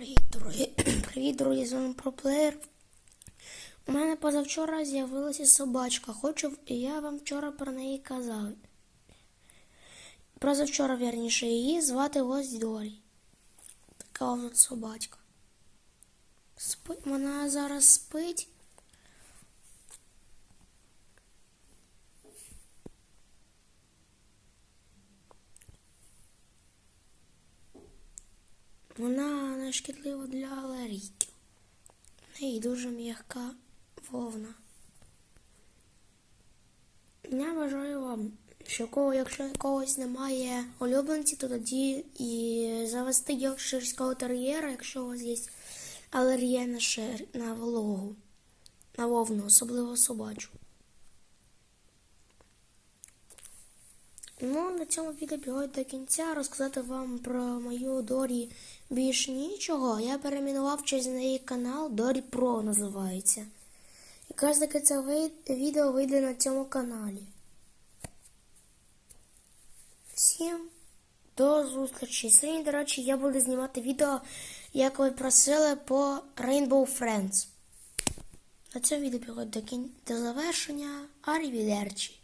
Привіт, друзі. Привіт, друзі, з вами проплеєр. У мене позавчора з'явилася собачка. Хочу, і я вам вчора про неї казав. Позавчора, вірніше, її звати ось Дорі. Така от собачка. Спи... Вона зараз спить. Вона не шкідлива для алергіків. В неї дуже м'яка вовна. Я бажаю вам, що кого, якщо когось немає улюбленців, то тоді і завести йоркширського тер'єра, якщо у вас є алергія на, шер... на вологу, на вовну, особливо собачу. Ну, на цьому відео підходить до кінця. Розказати вам про мою Дорі більш нічого. Я перейменував через неї канал Дорі Про називається. Якраз таки це відео вийде на цьому каналі. Всім до зустрічі. Сьогодні, до речі, я буду знімати відео, як ви просили по Rainbow Friends. На цьому відео підходить до, кін... до завершення. Арівідерчі.